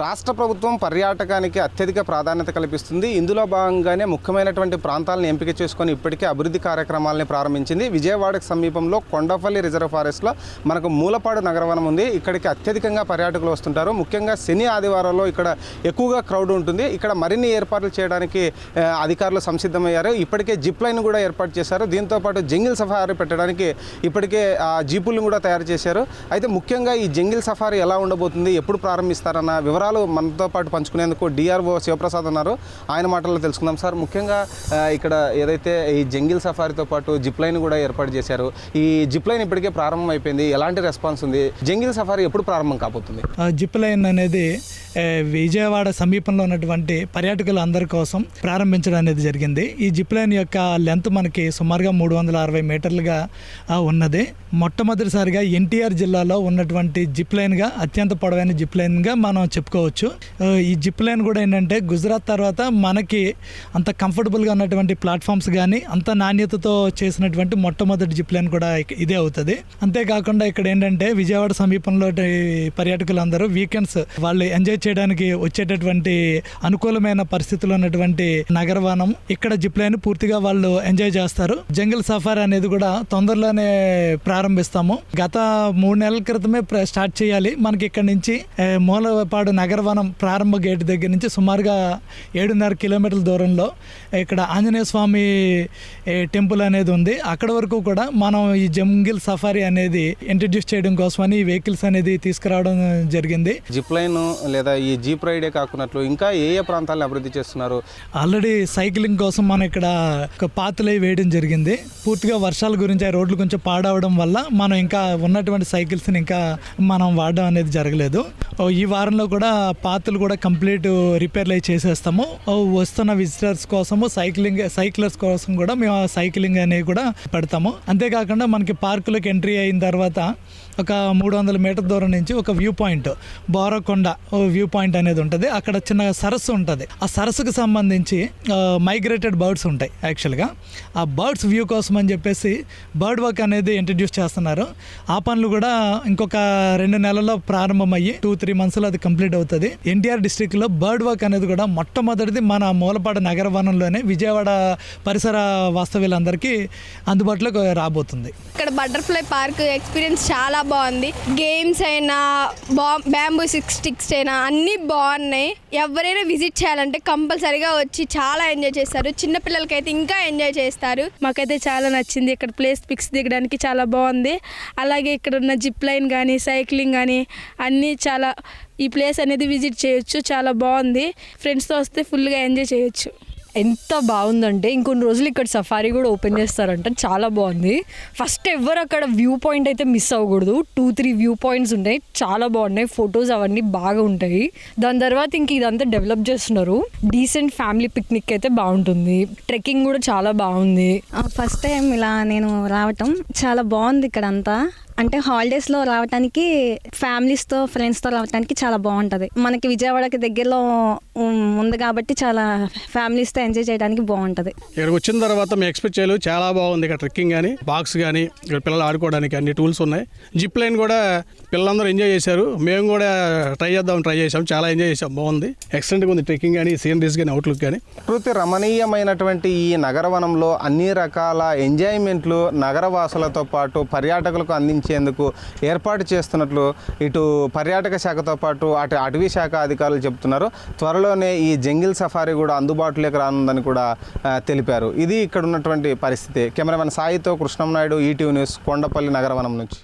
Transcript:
రాష్ట్ర ప్రభుత్వం పర్యాటకానికి అత్యధిక ప్రాధాన్యత కల్పిస్తుంది. ఇందులో భాగంగానే ముఖ్యమైనటువంటి ప్రాంతాలను ఎంపిక చేసుకొని ఇప్పటికే అభివృద్ధి కార్యక్రమాలని ప్రారంభించింది. విజయవాడకు సమీపంలో కొండపల్లి రిజర్వ్ ఫారెస్ట్లో మనకు మూలపాడు నగరవనం ఉంది. ఇక్కడికి అత్యధికంగా పర్యాటకులు వస్తుంటారు. ముఖ్యంగా శని ఆదివారాల్లో ఇక్కడ ఎక్కువగా క్రౌడ్ ఉంటుంది. ఇక్కడ మరిన్ని ఏర్పాట్లు చేయడానికి అధికారులు సంసిద్ధమయ్యారు. ఇప్పటికే జిప్ లైన్ కూడా ఏర్పాటు చేశారు. దీంతో పాటు జంగిల్ సఫారీ పెట్టడానికి ఇప్పటికే ఆ జీపులను కూడా తయారు చేశారు. అయితే ముఖ్యంగా ఈ జంగిల్ సఫారీ ఎలా ఉండబోతుంది ఎప్పుడు ప్రారంభిస్తారన్న వివరాలు మనతో పాటు పంచుకునేందుకు డిఆర్ఓ శివప్రసాద్ ఉన్నారు ఆయన మాటల్లో తెలుసుకుందాం. సార్ ముఖ్యంగా ఇక్కడ ఏదైతే ఈ జంగిల్ సఫారీతో పాటు జిప్ లైన్ కూడా ఏర్పాటు చేశారు ఈ జిప్ లైన్ ఇప్పటికే ప్రారంభం అయిపోయింది. ఎలాంటి రెస్పాన్స్ ఉంది? జంగిల్ సఫారీ ఎప్పుడు ప్రారంభం కాబోతుంది? ఆ జిప్ లైన్ అనేది విజయవాడ సమీపంలో ఉన్నటువంటి పర్యాటకులు అందరి కోసం ప్రారంభించడం అనేది జరిగింది. ఈ జిప్ లైన్ యొక్క లెంత్ మనకి సుమారుగా మూడు వందల అరవై మీటర్లుగా ఉన్నది. మొట్టమొదటిసారిగా ఎన్టీఆర్ జిల్లాలో ఉన్నటువంటి జిప్ లైన్గా అత్యంత పొడవైన జిప్ లైన్గా మనం చెప్పుకోవచ్చు. చెప్పుకోవచ్చు. ఈ జిప్ లైన్ కూడా ఏంటంటే గుజరాత్ తర్వాత మనకి అంత కంఫర్టబుల్గా ఉన్నటువంటి ప్లాట్ఫామ్స్ కానీ అంత నాణ్యతతో చేసినటువంటి మొట్టమొదటి జిప్ లైన్ కూడా ఇదే అవుతుంది. అంతేకాకుండా ఇక్కడ ఏంటంటే విజయవాడ సమీపంలో పర్యాటకులందరూ వీకెండ్స్ వాళ్ళు ఎంజాయ్ చేయడానికి వచ్చేటటువంటి అనుకూలమైన పరిస్థితుల్లో ఉన్నటువంటి నగరవనం ఇక్కడ జిప్ లైన్ పూర్తిగా వాళ్ళు ఎంజాయ్ చేస్తారు. జంగిల్ సఫారీ అనేది కూడా తొందరలోనే ప్రారంభిస్తాము. గత మూడు నెలల క్రితమే స్టార్ట్ చేయాలి. మనకి ఇక్కడ నుంచి మూలపాడు నగరవనం ప్రారంభ గేట్ దగ్గర నుంచి సుమారుగా ఏడున్నర కిలోమీటర్ల దూరంలో ఇక్కడ ఆంజనేయ స్వామి టెంపుల్ అనేది ఉంది. అక్కడ వరకు కూడా మనం ఈ జంగిల్ సఫారీ అనేది ఇంట్రడ్యూస్ చేయడం కోసమని ఈ వెహికల్స్ అనేది తీసుకురావడం జరిగింది. జిప్ లైన్ లేదా ఈ జీప్ రైడే కాకున్నట్లు ఇంకా ఏ ఏ ప్రాంతాలను అభివృద్ధి చేస్తున్నారు? ఆల్రెడీ సైక్లింగ్ కోసం మనం ఇక్కడ ఒక పాతులై వేయడం జరిగింది. పూర్తిగా వర్షాల గురించి ఆ రోడ్లు కొంచెం పాడవడం వల్ల మనం ఇంకా ఉన్నటువంటి సైకిల్స్ని ఇంకా మనం వాడడం అనేది జరగలేదు. ఈ వారంలో కూడా పాత్రలు కూడా కంప్లీట్ రిపేర్లు అయి చేసేస్తాము. వస్తున్న విజిటర్స్ కోసము సైక్లింగ్ సైక్లర్స్ కోసం కూడా మేము ఆ సైక్లింగ్ అనేవి కూడా పెడతాము. అంతేకాకుండా మనకి పార్కులకు ఎంట్రీ అయిన తర్వాత ఒక మూడు వందల మీటర్ దూరం నుంచి ఒక వ్యూ పాయింట్ బోరకొండ ఓ వ్యూ పాయింట్ అనేది ఉంటుంది. అక్కడ చిన్న సరస్సు ఉంటుంది. ఆ సరస్సుకు సంబంధించి మైగ్రేటెడ్ బర్డ్స్ ఉంటాయి యాక్చువల్గా ఆ బర్డ్స్ వ్యూ కోసం అని చెప్పేసి బర్డ్ వాక్ అనేది ఇంట్రడ్యూస్ చేస్తున్నారు. ఆ పనులు కూడా ఇంకొక రెండు నెలల్లో ప్రారంభమయ్యి టూ త్రీ మంత్స్లో అది కంప్లీట్ అవుతుంది ఎన్టీఆర్ డిస్టిక్లో బర్డ్ వాక్ అనేది కూడా మొట్టమొదటిది మన మూలపాడు నగర వనంలోనే విజయవాడ పరిసర వాస్తవ్యులందరికీ అందుబాటులోకి రాబోతుంది. ఇక్కడ బటర్ఫ్లై పార్క్ ఎక్స్పీరియన్స్ చాలా బాగుంది. గేమ్స్ అయినా బా బ్యాంబూ సిక్స్ స్టిక్స్ అయినా అన్నీ బాగున్నాయి. ఎవరైనా విజిట్ చేయాలంటే కంపల్సరీగా వచ్చి చాలా ఎంజాయ్ చేస్తారు. చిన్నపిల్లలకైతే ఇంకా ఎంజాయ్ చేస్తారు. మాకైతే చాలా నచ్చింది. ఇక్కడ ప్లేస్ పిక్స్ దిగడానికి చాలా బాగుంది. అలాగే ఇక్కడ ఉన్న జిప్ లైన్ కానీ సైక్లింగ్ కానీ అన్నీ చాలా ఈ ప్లేస్ అనేది విజిట్ చేయొచ్చు. చాలా బాగుంది. ఫ్రెండ్స్తో వస్తే ఫుల్గా ఎంజాయ్ చేయొచ్చు. ఎంత బాగుందంటే ఇంకొన్ని రోజులు ఇక్కడ సఫారీ కూడా ఓపెన్ చేస్తారంట. చాలా బాగుంది. ఫస్ట్ ఎవరు అక్కడ వ్యూ పాయింట్ అయితే మిస్ అవ్వకూడదు. టూ త్రీ వ్యూ పాయింట్స్ ఉన్నాయి. చాలా బాగున్నాయి. ఫొటోస్ అవన్నీ బాగా ఉంటాయి. దాని తర్వాత ఇంక ఇదంతా డెవలప్ చేస్తున్నారు. డీసెంట్ ఫ్యామిలీ పిక్నిక్ అయితే బాగుంటుంది. ట్రెక్కింగ్ కూడా చాలా బాగుంది. ఫస్ట్ టైం ఇలా నేను రావటం. చాలా బాగుంది ఇక్కడ అంతా అంటే హాలిడేస్లో రావటానికి ఫ్యామిలీస్తో ఫ్రెండ్స్తో రావటానికి చాలా బాగుంటుంది. మనకి విజయవాడకి దగ్గరలో ఉంది కాబట్టి చాలా ఫ్యామిలీస్తో ఎంజాయ్ చేయడానికి బాగుంటుంది. ఇక్కడికి వచ్చిన తర్వాత మేము ఎక్స్పెక్ట్ చేయలేదు. చాలా బాగుంది ఇక్కడ ట్రెక్కింగ్ కానీ బాక్స్ కానీ ఇక్కడ పిల్లలు ఆడుకోవడానికి అన్ని టూల్స్ ఉన్నాయి. జిప్ లైన్ కూడా పిల్లలందరూ ఎంజాయ్ చేశారు. మేము కూడా ట్రై చేద్దాం ట్రై చేసాం చాలా ఎంజాయ్ చేసాం బాగుంది. ఎక్సలెంట్గా ఉంది ట్రెక్కింగ్ కానీ సీనరీస్ కానీ అవుట్లుక్ కానీ ప్రకృతి రమణీయమైనటువంటి ఈ నగరవనంలో అన్ని రకాల ఎంజాయ్మెంట్లు నగరవాసులతో పాటు పర్యాటకులకు అందించేందుకు ఏర్పాటు చేస్తున్నట్లు ఇటు పర్యాటక శాఖతో పాటు అటు అటవీ శాఖ అధికారులు చెబుతున్నారు. త్వరలోనే ఈ జంగిల్ సఫారీ కూడా అందుబాటులోకి రానుందని కూడా తెలిపారు. ఇది ఇక్కడ ఉన్నటువంటి పరిస్థితి. కెమెరామెన్ సాయితో కృష్ణం నాయుడు ఈటీవీ న్యూస్ కొండపల్లి నగరవనం నుంచి.